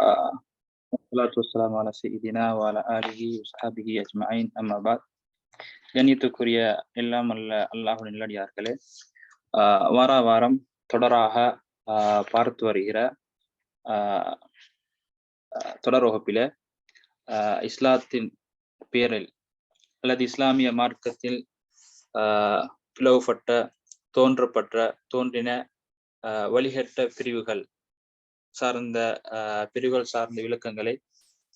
Wassalatu wassalamu ala sayyidina wa ala alihi wa sahbihi ajma'in. Amma ba'd. கண்ணியத்துக்குரிய எல்லாம் அல்ல அல்லாஹுடைய நிலடியார்களே வார வாரம் தொடராக பார்த்து வருகிற தொடர் வகுப்பில இஸ்லாத்தின் பேரில் அல்லது இஸ்லாமிய மார்க்கத்தில் பிளவுபட்ட தோன்றப்பட்ட தோன்றின வழிகட்ட பிரிவுகள் சார்ந்த ஆஹ் பிரிவுகள் சார்ந்த விளக்கங்களை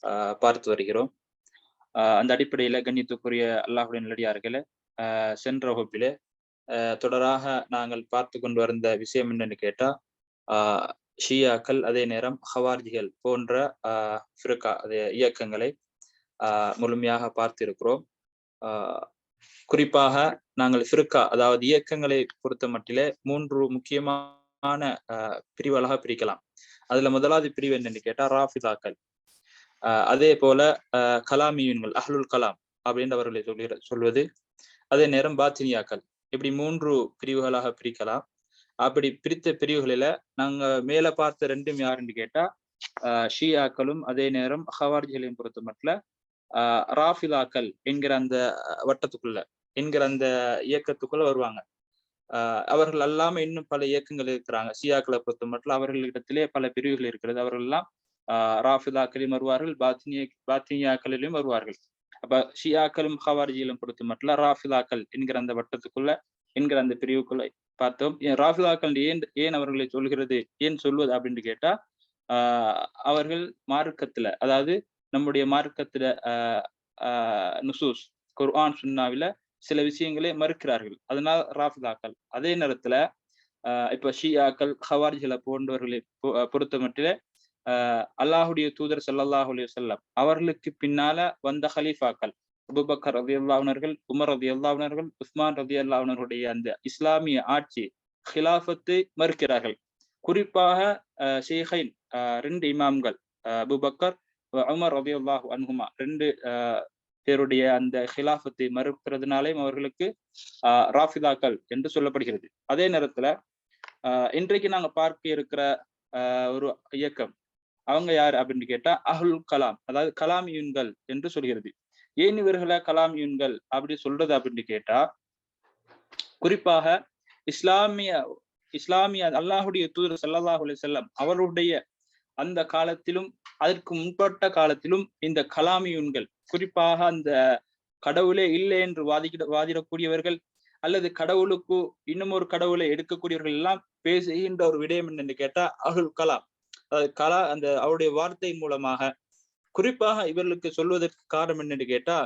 ஆஹ் பார்த்து வருகிறோம். ஆஹ் அந்த அடிப்படையில கண்ணியத்துக்குரிய அல்லாஹுடைய நிலடியார்களை சென்ற வகுப்பிலே தொடராக நாங்கள் பார்த்து கொண்டு வந்த விஷயம் என்னன்னு கேட்டா ஆஹ் ஷியாக்கள் அதே நேரம் ஹவார்ஜிகள் போன்ற ஆஹ் ஃபிருக்கா அதே இயக்கங்களை ஆஹ் முழுமையாக பார்த்திருக்கிறோம் ஆஹ் குறிப்பாக நாங்கள் ஃபிருக்கா அதாவது இயக்கங்களை பொறுத்த மட்டிலே மூன்று முக்கியமான பிரிவுகளாக பிரிக்கலாம். அதுல முதலாவது பிரிவு என்னன்னு கேட்டா ராஃபிதாக்கள். ஆஹ் அதே போல கலாமியூன்கள் அஹ்லுல் கலாம் அப்படின்றவர்களை சொல்லி சொல்வது. அதே நேரம் பாத்தினியாக்கள். இப்படி மூன்று பிரிவுகளாக பிரிக்கலாம். அப்படி பிரித்த பிரிவுகளில நாங்க மேல பார்த்த ரெண்டும் யாருன்னு கேட்டா ஆஹ் ஷியாக்களும் அதே நேரம் ஹவார்ஜிகளையும் பொறுத்த மட்டும் ஆஹ் ராஃபிதாக்கள் என்கிற அந்த வட்டத்துக்குள்ள என்கிற அந்த இயக்கத்துக்குள்ள வருவாங்க. அவர்கள் அல்லாம இன்னும் பல இயக்கங்கள் இருக்கிறாங்க. ஷியாக்களை பொறுத்த மட்டும் அவர்களிடத்திலே பல பிரிவுகள் இருக்கிறது. அவர்கள் எல்லாம் ராஃபிதாக்களையும் வருவார்கள் பாத்தினிய பாத்தினியாக்களிலும் வருவார்கள். அப்ப ஷியாக்களும் ஹவார்ஜியிலும் பொறுத்த மட்டும் ராஃபிதாக்கள் என்கிற அந்த வட்டத்துக்குள்ள என்கிற அந்த பிரிவுக்குள்ள பார்த்தோம். ராஃபிதாக்கள் ஏன் ஏன் அவர்களை சொல்கிறது ஏன் சொல்வது அப்படின்னு கேட்டா ஆஹ் அவர்கள் மார்க்கத்துல அதாவது நம்முடைய மார்க்கத்துல ஆஹ் ஆஹ் நுசூஸ் குர்ஆன் சுன்னாவில சில விஷயங்களை மறுக்கிறார்கள். அதனால் ராஃபிதாக்கள். அதே நேரத்துல ஆஹ் இப்ப ஷியாக்கள் ஹவார்ஜிகளை போன்றவர்களை பொறுத்த மட்டில ஆஹ் அல்லாஹுடைய தூதர் சல்லாஹூ அலி வல்லம் அவர்களுக்கு பின்னால வந்த ஹலீஃபாக்கள் அபுபக்கர் ரதி அல்லாவுனர்கள் உமர் ரதி அல்லாவுனர்கள் உஸ்மான் ரதி அல்லாவுனருடைய அந்த இஸ்லாமிய ஆட்சி ஹிலாஃபத்தை மறுக்கிறார்கள். குறிப்பாக ஷேஹைன் ரெண்டு இமாம்கள் அபுபக்கர் உமர் ரதி அல்லாஹு அன்ஹுமா ரெண்டு பேருடைய அந்த ஹிலாஃபத்தை மறுக்கிறதுனாலே அவர்களுக்கு ஆஹ் ராஃபிதாக்கள் என்று சொல்லப்படுகிறது. அதே நேரத்துல ஆஹ் இன்றைக்கு நாங்க பார்க்க இருக்கிற ஒரு இயக்கம் அவங்க யார் அப்படின்னு கேட்டா அஹுல் கலாம் அதாவது கலாமியுன்கள் என்று சொல்கிறது. ஏன் இவர்களை கலாமியுன்கள் அப்படி சொல்றது அப்படின்னு கேட்டா குறிப்பாக இஸ்லாமிய இஸ்லாமிய அல்லாஹுடைய தூதர் சல்லாஹூ செல்லம் அவருடைய அந்த காலத்திலும் அதற்கு முன்பட்ட காலத்திலும் இந்த கலாமியூன்கள் குறிப்பாக அந்த கடவுளே இல்லை என்று வாதிக்கிட வாதிடக்கூடியவர்கள் அல்லது கடவுளுக்கு இன்னும் ஒரு கடவுளை எடுக்கக்கூடியவர்கள் எல்லாம் பேசுகின்ற ஒரு விடயம் என்னன்னு கேட்டா அகுல் கலாம். அதாவது கலா அந்த அவருடைய வார்த்தை மூலமாக. குறிப்பாக இவர்களுக்கு சொல்வதற்கு காரணம் என்னன்னு கேட்டா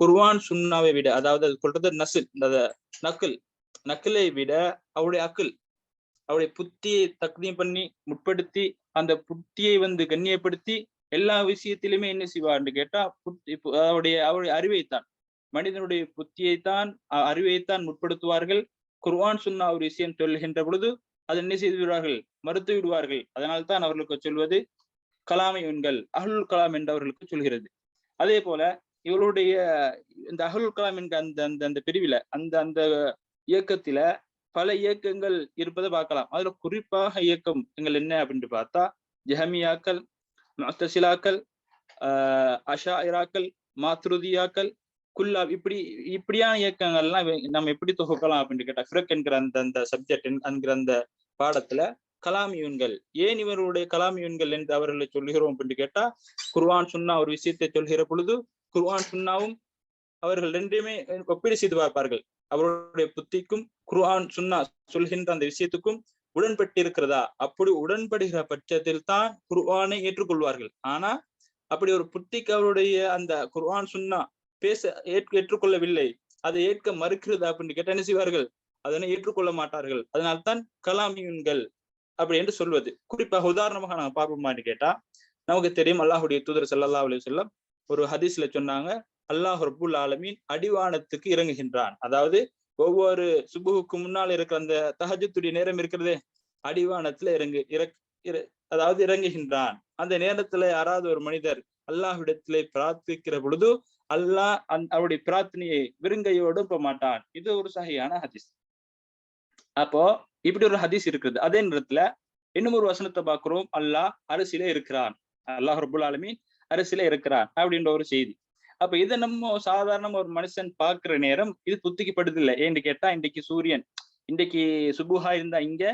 குர்வான் சுன்னாவை விட அதாவது அது சொல்றது நசில் அந்த நக்கில் நக்கிலை விட அவருடைய அக்கில் அவருடைய புத்தியை தக்தியம் பண்ணி முற்படுத்தி அந்த புத்தியை வந்து கண்ணியப்படுத்தி எல்லா விஷயத்திலுமே என்ன செய்வார்னு கேட்டா அவருடைய அவருடைய அறிவைத்தான். மனிதனுடைய புத்தியைத்தான் அறிவைத்தான் முற்படுத்துவார்கள். குர்வான் சுன்னா ஒரு விஷயம் சொல்கின்ற பொழுது அதை என்ன செய்து விடுவார்கள்? மறுத்து விடுவார்கள். அதனால் தான் அவர்களுக்கு சொல்வது கலாமையுன்கள் அஹுல் கலாம் என்று அவர்களுக்கு சொல்கிறது. அதே போல இவருடைய இந்த அஹுல் கலாம் என்கிற அந்த அந்த அந்த பிரிவில அந்த அந்த இயக்கத்தில பல இயக்கங்கள் இருப்பதை பார்க்கலாம். அதுல குறிப்பாக இயக்கம் எங்கள் என்ன அப்படின்னு பார்த்தா ஜஹமியாக்கள் முஸ்தசிலாக்கள் அஷாயிராக்கள் அஷா இராக்கள் மாத்ருதியாக்கள் குல்லா இப்படி இப்படியான இயக்கங்கள்லாம் நம்ம எப்படி தொகுக்கலாம் அப்படின்னு கேட்டா ஃபிரக் என்கிற அந்த அந்த சப்ஜெக்ட் என்கிற அந்த பாடத்துல கலாமியூன்கள் ஏன் இவருடைய கலாமியூன்கள் என்று அவர்களை சொல்கிறோம் அப்படின்னு கேட்டா குர்வான் சுன்னா ஒரு விஷயத்தை சொல்கிற பொழுது குர்வான் சுன்னாவும் அவர்கள் ரெண்டுமே ஒப்பீடு செய்து பார்ப்பார்கள். அவருடைய புத்திக்கும் குர்ஆன் சுன்னா சொல்கின்ற அந்த விஷயத்துக்கும் உடன்பட்டிருக்கிறதா? அப்படி உடன்படுகிற பட்சத்தில் தான் குர்வானை ஏற்றுக்கொள்வார்கள். ஆனா அப்படி ஒரு புத்திக்கு அவருடைய அந்த குர்வான் சுன்னா பேச ஏற்றுக்கொள்ளவில்லை. அதை ஏற்க மறுக்கிறது அப்படின்னு கேட்ட என்ன செய்வார்கள்? அதனை ஏற்றுக்கொள்ள மாட்டார்கள். அதனால்தான் கலாமியுன்கள் அப்படி என்று சொல்வது. குறிப்பாக உதாரணமாக நாங்க பார்ப்போமான்னு கேட்டா நமக்கு தெரியும் அல்லாஹுடைய தூதர் சல்லா அலி சொல்லம் ஒரு ஹதீஸ்ல சொன்னாங்க அல்லாஹ் ரபுல் ஆலமீன் அடிவானத்துக்கு இறங்குகின்றான். அதாவது ஒவ்வொரு சுபுவுக்கு முன்னால் இருக்கிற அந்த தஹஜத்துடைய நேரம் இருக்கிறதே? அடிவானத்துல இறங்கு இற அதாவது இறங்குகின்றான். அந்த நேரத்துல யாராவது ஒரு மனிதர் அல்லாஹ்விடத்திலே பிரார்த்திக்கிற பொழுது அல்லாஹ் அந் அவருடைய பிரார்த்தனையை விருங்கையோடு போக மாட்டான். இது ஒரு சகையான ஹதீஸ். அப்போ இப்படி ஒரு ஹதீஸ் இருக்குது அதே நேரத்துல இன்னும் ஒரு வசனத்தை பார்க்கிறோம். அல்லாஹ் அரசியல இருக்கிறான். அல்லாஹ் ரபுல் ஆலமீன் அரசியல இருக்கிறான் அப்படின்ற ஒரு செய்தி. அப்ப இதை நம்ம சாதாரண ஒரு மனுஷன் பாக்குற நேரம் இது புத்திக்கப்படுது இல்லை. ஏன்னு கேட்டா இன்னைக்கு சூரியன் இன்னைக்கு சுபுஹா இருந்தா இங்க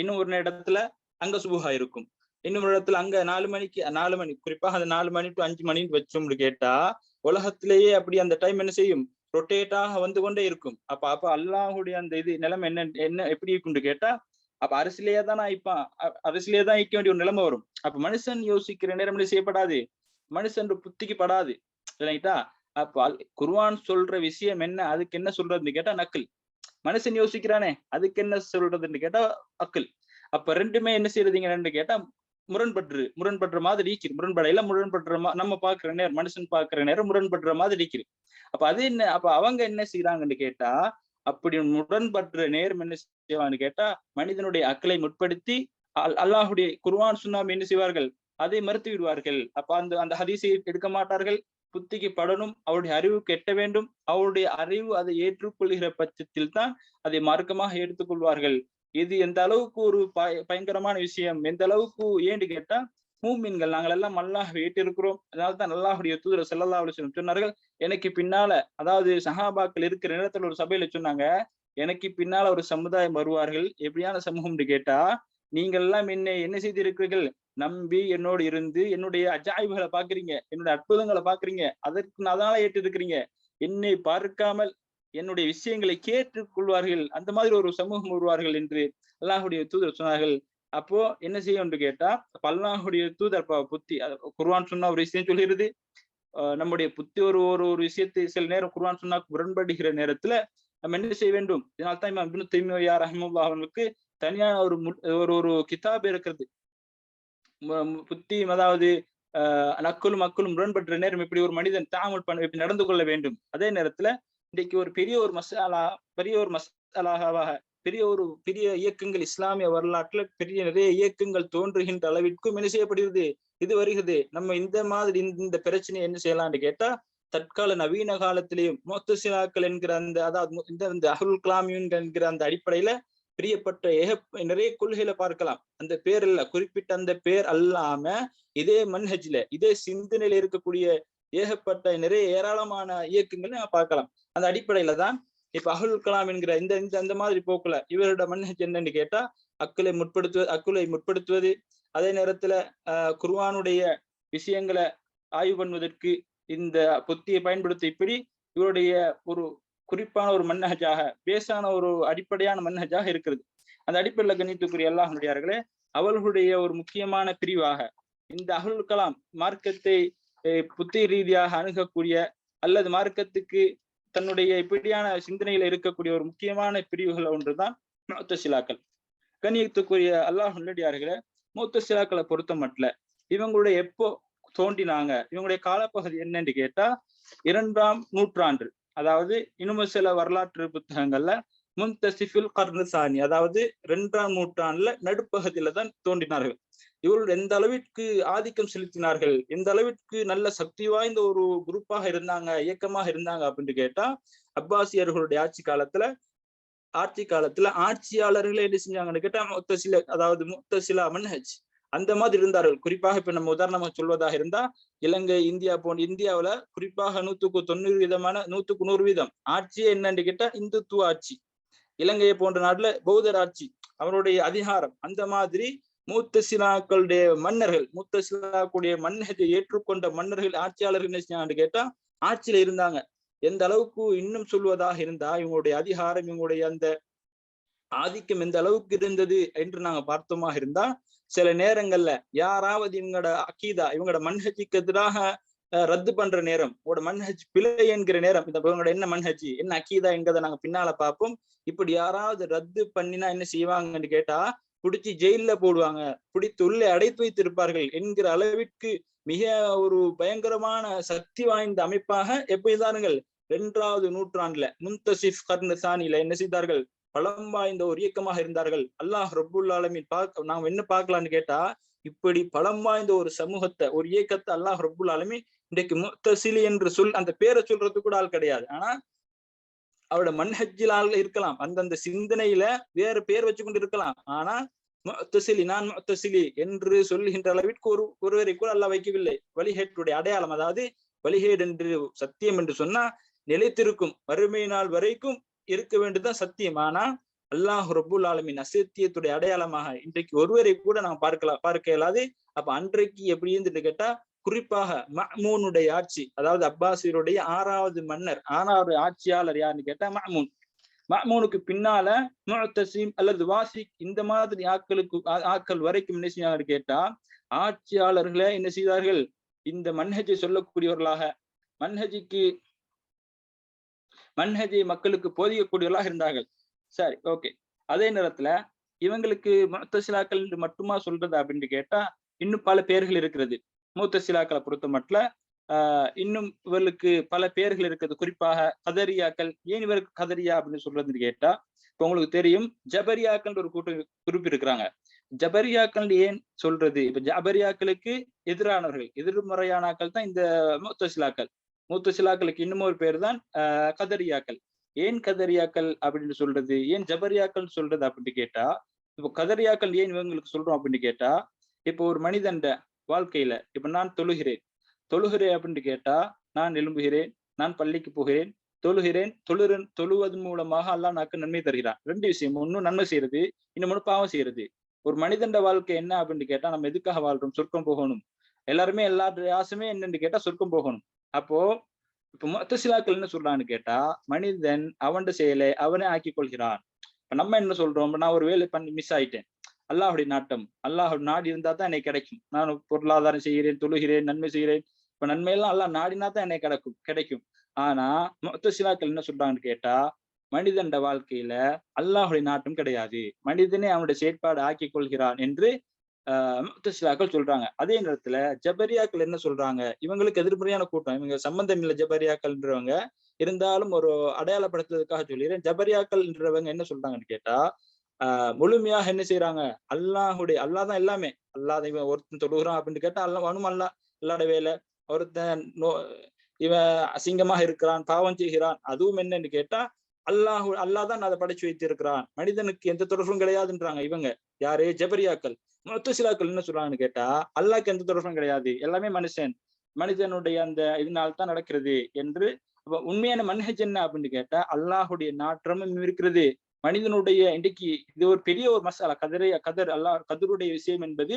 இன்னும் ஒரு இடத்துல அங்க சுபுஹா இருக்கும். இன்னொரு இடத்துல அங்க நாலு மணிக்கு நாலு மணி குறிப்பாக அந்த நாலு மணி டு அஞ்சு மணின்னு வச்சோம்னு கேட்டா உலகத்திலேயே அப்படி அந்த டைம் என்ன செய்யும்? ரொட்டேட்டாக வந்து கொண்டே இருக்கும். அப்ப அப்ப அல்லாஹுடைய அந்த இது நிலைமை என்ன என்ன எப்படி இருக்கும்னு கேட்டா அப்ப அரசியலே தான் ஆயிப்பான் அரசியலே தான் ஈக்க வேண்டிய ஒரு நிலைமை வரும். அப்ப மனுஷன் யோசிக்கிற நேரம் செய்யப்படாது? மனுஷன் புத்திக்கு படாது. இல்லைட்டா அப்ப குர்வான் சொல்ற விஷயம் என்ன? அதுக்கு என்ன சொல்றதுன்னு கேட்டா நக்கல். மனுஷன் யோசிக்கிறானே அதுக்கு என்ன சொல்றதுன்னு கேட்டா அக்கல். அப்ப ரெண்டுமே என்ன செய்யறதுங்கன்னு கேட்டா முரண்பற்று முரண்படுற மாதிரி இருக்குது முரண்படையில முரண்படுற நம்ம பாக்குற நேரம் மனுஷன் பாக்குற நேரம் முரண்படுற மாதிரி இருக்குது அப்ப அது என்ன அப்ப அவங்க என்ன செய்யறாங்கன்னு கேட்டா அப்படி முரண்பற்ற நேரம் என்ன செய்வான்னு கேட்டா மனிதனுடைய அக்களை முற்படுத்தி அல்லாஹுடைய குர்வான் சுண்ணாமி என்ன செய்வார்கள்? அதை மறுத்து விடுவார்கள் அப்ப அந்த அந்த ஹதீஸை எடுக்க மாட்டார்கள். புத்திக்கு படணும் அவருடைய அறிவு கெட்ட வேண்டும் அவருடைய அறிவு அதை ஏற்றுக்கொள்கிற பட்சத்தில் தான் அதை மார்க்கமாக எடுத்துக்கொள்வார்கள் இது எந்த அளவுக்கு ஒரு பயங்கரமான விஷயம் எந்த அளவுக்கு ஏன்னு கேட்டா மூமின்கள் நாங்கள் எல்லாம் அல்லாஹ் இருக்கிறோம் அதனால்தான் அல்லாஹுடைய தூதர் செல்லல்லா சொன்னார்கள் எனக்கு பின்னால அதாவது சஹாபாக்கள் இருக்கிற நேரத்துல ஒரு சபையில சொன்னாங்க எனக்கு பின்னால ஒரு சமுதாயம் வருவார்கள் எப்படியான சமூகம்னு கேட்டா நீங்கள் எல்லாம் என்னை என்ன செய்திருக்கிறீர்கள்? நம்பி என்னோடு இருந்து என்னுடைய அஜாய்வுகளை பாக்குறீங்க என்னுடைய அற்புதங்களை பாக்குறீங்க அதற்கு அதனால ஏற்று இருக்கிறீங்க என்னை பார்க்காமல் என்னுடைய விஷயங்களை கேட்டுக்கொள்வார்கள். அந்த மாதிரி ஒரு சமூகம் வருவார்கள் என்று அல்லாஹுடைய தூதர் சொன்னார்கள். அப்போ என்ன செய்யும் என்று கேட்டா பல்லாஹுடைய தூதர் புத்தி குர்வான் சொன்ன ஒரு விஷயம் சொல்கிறது. நம்முடைய புத்தி ஒரு ஒரு ஒரு விஷயத்தை சில நேரம் குர்வான் சொன்னா முரண்படுகிற நேரத்துல நம்ம என்ன செய்ய வேண்டும்? இதனால்தான் இமாம் இப்னு தைமியா ரஹமுல்லா அவர்களுக்கு தனியா ஒரு ஒரு ஒரு கிதாப் இருக்கிறது. புத்தி அதாவது நக்குலும் மக்களும் முரண்பட்ட நேரம் இப்படி ஒரு மனிதன் தாமல் பண்ண இப்படி நடந்து கொள்ள வேண்டும். அதே நேரத்துல இன்றைக்கு ஒரு பெரிய ஒரு மசாலா பெரிய ஒரு மசாலாவாக பெரிய ஒரு பெரிய இயக்கங்கள் இஸ்லாமிய வரலாற்றுல பெரிய நிறைய இயக்கங்கள் தோன்றுகின்ற அளவிற்கும் என்ன செய்யப்படுகிறது? இது வருகிறது. நம்ம இந்த மாதிரி இந்த பிரச்சனை என்ன செய்யலாம்னு கேட்டா தற்கால நவீன காலத்திலேயும் மொத்தசிலாக்கள் என்கிற அந்த அதாவது இந்த இந்த அஹுல் கலாமியூன் என்கிற அந்த அடிப்படையில பிரியப்பட்ட ஏக நிறைய கொள்கைகளை பார்க்கலாம். அந்த பேர் இல்ல குறிப்பிட்ட அந்த பேர் அல்லாம இதே மன்ஹஜ்ல இதே சிந்தனையில இருக்கக்கூடிய ஏகப்பட்ட நிறைய ஏராளமான இயக்கங்களை நம்ம பார்க்கலாம். அந்த அடிப்படையில தான் இப்ப அகுல் கலாம் என்கிற இந்த இந்த அந்த மாதிரி போக்குல இவரோட மன்ஹஜ் என்னன்னு கேட்டா அக்குலை முற்படுத்துவது அக்குலை முற்படுத்துவது அதே நேரத்துல ஆஹ் குர்வானுடைய விஷயங்களை ஆய்வு பண்ணுவதற்கு இந்த புத்தியை பயன்படுத்தி இப்படி இவருடைய ஒரு குறிப்பான ஒரு மன்னஹஜாக பேசான ஒரு அடிப்படையான மன்னஹஜாக இருக்கிறது. அந்த அடிப்படையில் கணித்துக்குரிய அல்லாஹனுடையார்களே அவர்களுடைய ஒரு முக்கியமான பிரிவாக இந்த அகுல் கலாம் மார்க்கத்தை புத்தி ரீதியாக அணுகக்கூடிய அல்லது மார்க்கத்துக்கு தன்னுடைய இப்படியான சிந்தனையில இருக்கக்கூடிய ஒரு முக்கியமான பிரிவுகள் ஒன்றுதான் மூத்த சிலாக்கள் கண்ணியத்துக்குரிய அல்லாஹ் உள்ளடியார்களே மூத்த சிலாக்களை பொறுத்த மட்டும் இவங்களுடைய எப்போ தோண்டினாங்க இவங்களுடைய காலப்பகுதி என்னன்னு கேட்டா இரண்டாம் நூற்றாண்டு அதாவது இன்னும் சில வரலாற்று புத்தகங்கள்ல முன்தசிஃபில் கர்னசானி அதாவது இரண்டாம் நூற்றாண்டுல நடுப்பகுதியில தான் தோன்றினார்கள். இவர்கள் எந்த அளவிற்கு ஆதிக்கம் செலுத்தினார்கள்? எந்த அளவிற்கு நல்ல சக்தி வாய்ந்த ஒரு குரூப்பாக இருந்தாங்க இயக்கமாக இருந்தாங்க அப்படின்னு கேட்டா அப்பாசியர்களுடைய ஆட்சி காலத்துல ஆட்சி காலத்துல ஆட்சியாளர்களே என்ன செஞ்சாங்கன்னு கேட்டா மொத்த சில அதாவது முத்தசிலா சில மன்ஹஜ். அந்த மாதிரி இருந்தார்கள். குறிப்பாக இப்ப நம்ம உதாரணமாக சொல்வதாக இருந்தா இலங்கை இந்தியா போன்ற இந்தியாவில குறிப்பாக நூத்துக்கு தொண்ணூறு விதமான நூத்துக்கு நூறு வீதம். ஆட்சியே என்னன்னு கேட்டா இந்துத்துவ ஆட்சி. இலங்கையை போன்ற நாட்டுல பௌத்தர் ஆட்சி. அவருடைய அதிகாரம். அந்த மாதிரி மூத்த சிலாக்களுடைய மன்னர்கள் மூத்த சிலாக்குடைய மன்னரை ஏற்றுக்கொண்ட மன்னர்கள் ஆட்சியாளர்கள் என்ன செஞ்சாங்கன்னு கேட்டா ஆட்சியில இருந்தாங்க. எந்த அளவுக்கு இன்னும் சொல்வதாக இருந்தா இவங்களுடைய அதிகாரம் இவங்களுடைய அந்த ஆதிக்கம் எந்த அளவுக்கு இருந்தது என்று நாங்க பார்த்தோமாக இருந்தா சில நேரங்கள்ல யாராவது இவங்களோட அக்கீதா இவங்களோட மன்ஹஜிக்கு எதிராக ரத்து பண்ற நேரம் உங்களோட மன்ஹஜ் பிழை என்கிற நேரம் இந்த இவங்களோட என்ன மன்ஹஜி என்ன அக்கீதா என்கிறத நாங்க பின்னால பார்ப்போம். இப்படி யாராவது ரத்து பண்ணினா என்ன செய்வாங்கன்னு கேட்டா பிடிச்சி ஜெயில போடுவாங்க. பிடித்து உள்ளே அடைத்து வைத்திருப்பார்கள் என்கிற அளவிற்கு மிக ஒரு பயங்கரமான சக்தி வாய்ந்த அமைப்பாக எப்படிதானுங்கள் இரண்டாவது நூற்றாண்டுல முந்தசிப் கர்ணசானில என்ன செய்தார்கள்? பலம் வாய்ந்த ஒரு இயக்கமாக இருந்தார்கள். அல்லாஹ் ரபுல் ஆலமின் பார்க்க நாம் என்ன பார்க்கலாம்னு கேட்டா இப்படி பலம் வாய்ந்த ஒரு சமூகத்தை ஒரு இயக்கத்தை அல்லாஹ் ரபுல் ஆலமி இன்றைக்கு முத்தசிலி என்று சொல் அந்த பேரை சொல்றது கூட ஆள் கிடையாது. ஆனா அவரோட மண்ஹஜ்ஜில் ஆள் இருக்கலாம். அந்தந்த சிந்தனையில வேறு பேர் வச்சு கொண்டு இருக்கலாம். ஆனா முத்தசிலி நான் முத்தசிலி என்று சொல்கின்ற அளவிற்கு ஒரு ஒருவரை கூட அல்லாஹ் வைக்கவில்லை. வழிகேட்டுடைய அடையாளம் அதாவது வழிகேடு என்று சத்தியம் என்று சொன்னா நிலைத்திருக்கும். வறுமை நாள் வரைக்கும் இருக்க வேண்டியதுதான் சத்தியம். ஆனா அல்லாஹ் ரபுல் ஆலமின் அசத்தியத்துடைய அடையாளமாக இன்றைக்கு ஒருவரை கூட நாம் பார்க்கலாம் பார்க்க இயலாது. அப்ப அன்றைக்கு எப்படி இருந்துட்டு கேட்டா குறிப்பாக மஹ்மூனுடைய ஆட்சி அதாவது அப்பாசியருடைய ஆறாவது மன்னர் ஆறாவது ஆட்சியாளர் யாருன்னு கேட்டா மஹ்மூன் மஹ்மூனுக்கு பின்னால முத்தசீம் அல்லது வாசிக் இந்த மாதிரி ஆக்களுக்கு ஆக்கள் வரைக்கும் என்ன செய்யாங்கன்னு கேட்டா ஆட்சியாளர்களை என்ன செய்தார்கள்? இந்த மன்ஹஜை சொல்லக்கூடியவர்களாக மன்ஹஜிக்கு மன்ஹஜை மக்களுக்கு போதிக்கக்கூடியவர்களாக இருந்தார்கள். சரி ஓகே அதே நேரத்துல இவங்களுக்கு முத்தசிலாக்கள் மட்டுமா சொல்றது அப்படின்னு கேட்டா இன்னும் பல பேர்கள் இருக்கிறது. மூத்தசிலாக்களை பொறுத்த மட்டும் ஆஹ் இன்னும் இவர்களுக்கு பல பேர்கள் இருக்கிறது. குறிப்பாக கதரியாக்கள் ஏன் இவருக்கு கதரியா அப்படின்னு சொல்றதுன்னு கேட்டா இப்ப உங்களுக்கு தெரியும் ஜபரியாக்கள் ஒரு கூட்டம் குறிப்பு இருக்கிறாங்க. ஜபரியாக்கள் ஏன் சொல்றது? இப்ப ஜபரியாக்களுக்கு எதிரானவர்கள் எதிர்மறையானாக்கள் தான் இந்த மூத்தசிலாக்கள். மூத்தசிலாக்களுக்கு இன்னும் ஒரு பேர் தான் ஆஹ் கதரியாக்கள். ஏன் கதரியாக்கள் அப்படின்னு சொல்றது? ஏன் ஜபரியாக்கள் சொல்றது அப்படின்னு கேட்டா இப்போ கதரியாக்கள் ஏன் இவங்களுக்கு சொல்றோம் அப்படின்னு கேட்டா இப்போ ஒரு மனிதண்ட வாழ்க்கையில இப்ப நான் தொழுகிறேன். தொழுகிறேன் அப்படின்னு கேட்டா நான் எழும்புகிறேன் நான் பள்ளிக்கு போகிறேன் தொழுகிறேன் தொழு தொழுவது மூலமாக அல்லா நாக்கு நன்மை தருகிறான். ரெண்டு விஷயம் ஒன்னும் நன்மை செய்யறது இன்னொன்னு பாவம் செய்யறது. ஒரு மனிதண்ட வாழ்க்கை என்ன அப்படின்னு கேட்டா நம்ம எதுக்காக வாழ்றோம்? சொர்க்கம் போகணும். எல்லாருமே எல்லா ஆசையுமே என்னன்னு கேட்டா சொர்க்கம் போகணும். அப்போ இப்ப மொத்தசிலாக்கள் என்ன சொல்றான்னு கேட்டா மனிதன் அவன் செயலை அவனே ஆக்கி கொள்கிறான் இப்ப நம்ம என்ன சொல்றோம்? நான் ஒரு வேலை பண்ணி மிஸ் ஆயிட்டேன். அல்லாஹுடைய நாட்டம். அல்லாஹ் நாடி இருந்தா தான் எனக்கு கிடைக்கும். நான் பொருளாதாரம் செய்கிறேன் தொழுகிறேன் நன்மை செய்கிறேன். இப்ப நன்மையெல்லாம் அல்லாஹ் நாடினா தான் எனக்கு கிடைக்கும் கிடைக்கும். ஆனா மொத்த சிலாக்கள் என்ன சொல்றாங்கன்னு கேட்டா மனிதண்ட வாழ்க்கையில அல்லாஹுடைய நாட்டம் கிடையாது. மனிதனே அவனுடைய செயற்பாடு ஆக்கி கொள்கிறான் என்று முத்தசிலாக்கள் சொல்றாங்க. அதே நேரத்துல ஜபரியாக்கள் என்ன சொல்றாங்க? இவங்களுக்கு எதிர்மறையான கூட்டம். இவங்க சம்பந்தம் இல்லை ஜபரியாக்கள்ன்றவங்க. இருந்தாலும் ஒரு அடையாளப்படுத்துறதுக்காக சொல்லிடுறேன் ஜபரியாக்கள்ன்றவங்க என்ன சொல்றாங்கன்னு கேட்டா ஆஹ் முழுமையாக என்ன செய்யறாங்க அல்லாஹுடைய அல்லா தான் எல்லாமே. அல்லாத இவன் ஒருத்தன் தொழுகிறான் அப்படின்னு கேட்டா அல்லா வனும் அல்லா அல்லாட வேலை. ஒருத்தன் நோ இவன் அசிங்கமாக இருக்கிறான் பாவம் செய்கிறான். அதுவும் என்னன்னு கேட்டா அல்லாஹு அல்லாதான் அதை படைச்சு வைத்திருக்கிறான். மனிதனுக்கு எந்த தொடர்பும் கிடையாதுன்றாங்க இவங்க. யாரு? ஜபரியாக்கள். முத்தசிலாக்கள் என்ன சொல்றாங்கன்னு கேட்டா அல்லாக்கு எந்த தொடர்பும் கிடையாது. எல்லாமே மனுஷன். மனிதனுடைய அந்த இதனால தான் நடக்கிறது என்று உண்மையான மன்ஹஜ் என்ன அப்படின்னு கேட்டா அல்லாஹுடைய நாற்றமும் இருக்கிறது. மனிதனுடைய இன்றைக்கு இது ஒரு பெரிய ஒரு மசாலா. கதரை கதர் அல்லாஹ் கதருடைய விஷயம் என்பது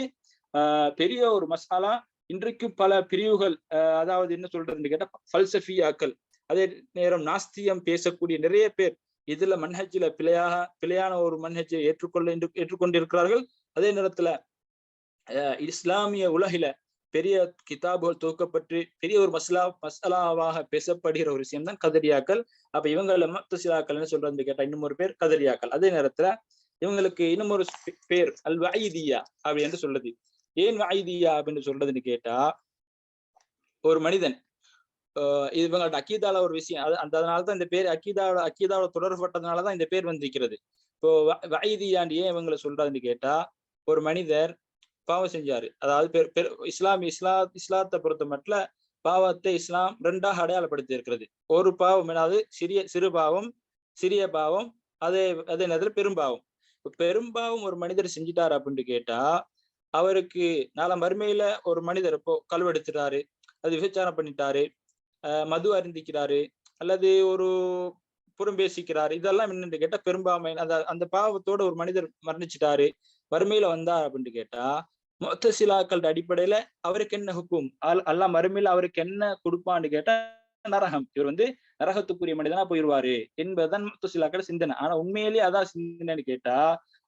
ஆஹ் பெரிய ஒரு மசாலா. இன்றைக்கு பல பிரிவுகள் அதாவது என்ன சொல்றதுன்னு கேட்டா பல்சஃபியாக்கள் அதே நேரம் நாஸ்தியம் பேசக்கூடிய நிறைய பேர் இதுல மன்ஹஜில பிழையாக பிழையான ஒரு மன்ஹஜை ஏற்றுக்கொள்ள ஏற்றுக்கொண்டிருக்கிறார்கள். அதே நேரத்துல இஸ்லாமிய உலகில பெரிய கிதாபுகள் தொகுக்கப்பட்டு பெரிய ஒரு மசலா மசலாவாக பேசப்படுகிற ஒரு விஷயம் தான் கதரியாக்கள் அப்ப இவங்கள மத்தசிலாக்கள் என்ன சொல்றது கேட்டா இன்னும் ஒரு பேர் கதரியாக்கள் அதே நேரத்துல இவங்களுக்கு இன்னும் ஒரு பேர் அல் வாயிதியா அப்படி என்று சொல்றது. ஏன் வாயிதியா அப்படின்னு சொல்றதுன்னு கேட்டா ஒரு மனிதன் இவங்களோட அக்கீதால ஒரு விஷயம் அந்த அதனாலதான் இந்த பேர் அக்கீதாவோட அக்கீதாவோட தொடர்பட்டதுனாலதான் இந்த பேர் வந்திருக்கிறது. இப்போ வயதியாண்டு ஏன் இவங்களை சொல்றதுன்னு கேட்டா ஒரு மனிதர் பாவம் செஞ்சாரு. அதாவது பெரு இஸ்லாம் இஸ்லா இஸ்லாத்தை பொறுத்த மட்டும் பாவத்தை இஸ்லாம் ரெண்டாக அடையாளப்படுத்தி இருக்கிறது. ஒரு பாவம் என்னாவது சிறிய சிறு பாவம் சிறிய பாவம் அதே அதே நேரத்தில் பெரும்பாவம் பெரும்பாவம் ஒரு மனிதர் செஞ்சிட்டாரு அப்படின்னு கேட்டா அவருக்கு நாள மறுமையில ஒரு மனிதர் இப்போ கல்வெடுத்துட்டாரு அது விபச்சாரம் பண்ணிட்டாரு மது அருந்திக்கிறாரு அல்லது ஒரு புறம் பேசிக்கிறாரு இதெல்லாம் என்னன்னு கேட்டா பெரும்பான்மை அந்த அந்த பாவத்தோட ஒரு மனிதர் மரணிச்சிட்டாரு. வறுமையில வந்தார் அப்படின்னு கேட்டா மொத்த சிலாக்கள் அடிப்படையில அவருக்கு என்ன ஹுக்கும்? அல்லா மறுமையில அவருக்கு என்ன கொடுப்பான்னு கேட்டா நரகம். இவர் வந்து நரகத்துக்குரிய மனிதனா போயிடுவாரு என்பதுதான் மொத்த சிலாக்கள் சிந்தனை. ஆனா உண்மையிலேயே அதான் சிந்தனைன்னு கேட்டா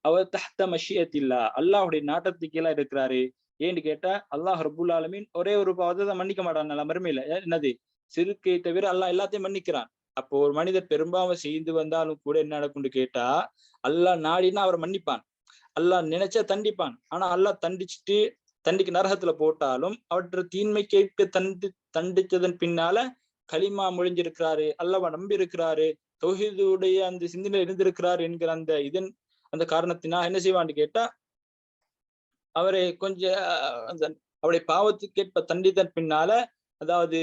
அவர் தஹ்த மஷியத்தில்லா அல்லாஹுடைய நாட்டத்துக்கு கீழே இருக்கிறாரு. ஏன்னு கேட்டா அல்லாஹ் ரபுல் ஆலமின் ஒரே ஒரு பாவத்தை தான் மன்னிக்க மாட்டான். மறுமையில. என்னது? சிறுக்கை தவிர அல்லாஹ் எல்லாத்தையும் மன்னிக்கிறான். அப்போ ஒரு மனிதர் பெரும்பாவம் செய்து வந்தாலும் கூட என்ன நடக்கும்னு கேட்டா அல்லாஹ் நாடினா அவரை மன்னிப்பான். அல்லாஹ் நினைச்சா தண்டிப்பான். ஆனா அல்லாஹ் தண்டிச்சுட்டு தண்டிக்கு நரகத்துல போட்டாலும் அவற்றை தீன்மை கேட்க தண்டி தண்டிச்சதன் பின்னால களிமா முழிஞ்சிருக்கிறாரு அல்லாவ நம்பி இருக்கிறாரு தொகுதியுடைய அந்த சிந்தனை இருந்திருக்கிறார் என்கிற அந்த இதன் அந்த காரணத்தினா என்ன செய்வான்னு கேட்டா அவரை கொஞ்சம் அந்த அவருடைய பாவத்துக்கேற்ப தண்டித்தன் பின்னால அதாவது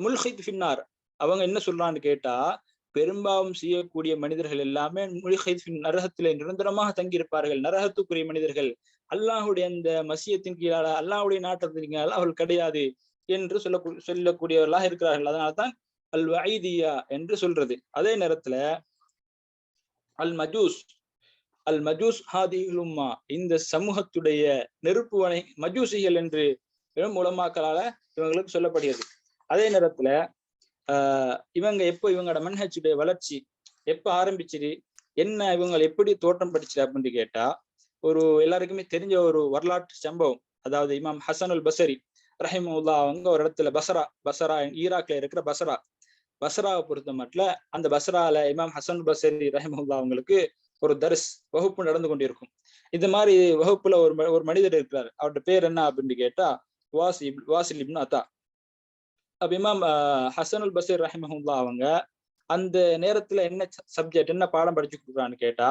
முல்ஹித் பின்னார் அவங்க என்ன சொல்றான்னு கேட்டா பெரும்பாவம் செய்யக்கூடிய மனிதர்கள் எல்லாமே நரகத்திலே நிரந்தரமாக தங்கியிருப்பார்கள். நரகத்துக்குரிய மனிதர்கள் அல்லாஹுடைய அந்த மசியத்தின் கீழால அல்லாஹுடைய நாட்டத்தின் கீழால அவள் கிடையாது என்று சொல்ல சொல்லக்கூடியவர்களாக இருக்கிறார்கள். அதனால்தான் அல் வைதியா என்று சொல்றது. அதே நேரத்துல அல் மஜூஸ் அல் மஜூஸ் ஹாதிலும்மா இந்த சமூகத்துடைய நெருப்பு வனை மஜூசிகள் என்று மூலமாக்களால இவங்களுக்கு சொல்லப்படுகிறது. அதே நேரத்துல இவங்க எப்போ இவங்களோட மன்ஹச்சுடைய வளர்ச்சி எப்போ ஆரம்பிச்சிரு என்ன இவங்க எப்படி தோற்றம் படிச்சு அப்படின்னு கேட்டா ஒரு எல்லாருக்குமே தெரிஞ்ச ஒரு வரலாற்று சம்பவம். அதாவது இமாம் ஹசனுல் பசரி ரஹிமுல்லா அவங்க ஒரு இடத்துல பசரா பசரா ஈராக்ல இருக்கிற பசரா. பசராவை பொறுத்த மட்டும் அந்த பசரால இமாம் ஹசன் பசரி ரஹிமுல்லா அவங்களுக்கு ஒரு தரிஸ் வகுப்பு நடந்து கொண்டிருக்கும். இந்த மாதிரி வகுப்புல ஒரு ஒரு மனிதர் இருக்கிறார். அவருடைய பேர் என்ன அப்படின்னு கேட்டா வாசி வாசில் இப்னு அத்தா. அப்ப இமாம் ஹசனுல் பசீர் ரஹிமஹுல்லா அவங்க அந்த நேரத்துல என்ன சப்ஜெக்ட் என்ன பாடம் படிச்சு கொடுக்குறான்னு கேட்டா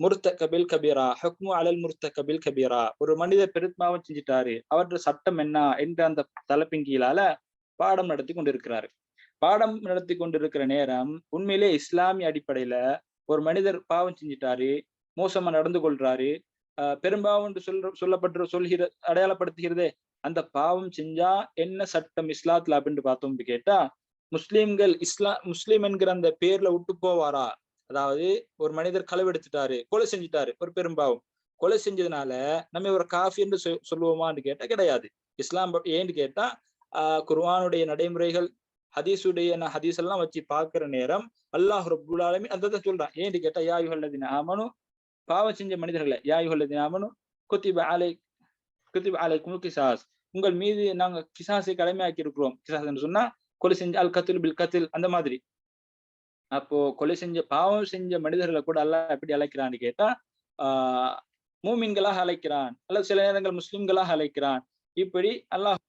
முர்த்த கபில் கபீரா ஹக்மு அலல் முர்த்த கபில் கபீரா. ஒரு மனிதர் பெருத்மாவும் செஞ்சிட்டாரு அவற்ற சட்டம் என்ன என்ற அந்த தலைப்பின் கீழால பாடம் நடத்தி கொண்டிருக்கிறாரு. பாடம் நடத்தி கொண்டிருக்கிற நேரம் உண்மையிலே இஸ்லாமிய அடிப்படையில ஒரு மனிதர் பாவம் செஞ்சிட்டாரு மோசமா நடந்து கொள்றாரு பெரும்பாவம் என்று சொல்ற சொல்லப்பட்டு சொல்கிற அடையாளப்படுத்துகிறதே அந்த பாவம் செஞ்சா என்ன சட்டம் இஸ்லாத்துல அப்படின்னு பார்த்தோம் கேட்டா முஸ்லீம்கள் இஸ்லாம் முஸ்லீம் என்கிற அந்த பேர்ல விட்டு போவாரா? அதாவது ஒரு மனிதர் களவெடுத்துட்டாரு கொலை செஞ்சுட்டாரு ஒரு பெரும்பாவம் கொலை செஞ்சதுனால நம்ம ஒரு காஃபி என்று சொல்லுவோமான்னு கேட்டா கிடையாது. இஸ்லாம் ஏன்னு கேட்டா ஆஹ் குர்வானுடைய நடைமுறைகள் ஹதீஸுடைய ஹதீஸ் எல்லாம் வச்சு பாக்குற நேரம் அல்லாஹ் ரபுல்லாலுமே அந்த சொல்றான். ஏன்னு கேட்டா யாயுகல்லதின ஆமனும் பாவம் செஞ்ச மனிதர்களை யாயுகல்லதின ஆமனும் குத்திப அலை குத்திப அலை சாஸ் உங்கள் மீது நாங்க கிசாசை கடமையாக்கி இருக்கிறோம் கிசாஸ் சொன்னா கொலை செஞ்ச அல் கத்தில் பில் கத்தில் அந்த மாதிரி. அப்போ கொலை செஞ்ச பாவம் செஞ்ச மனிதர்களை கூட அல்லாஹ் எப்படி அழைக்கிறான்னு கேட்டா ஆஹ் மூமின்களாக அழைக்கிறான். அல்லது சில நேரங்கள் முஸ்லிம்களாக அழைக்கிறான். இப்படி அல்லாஹ்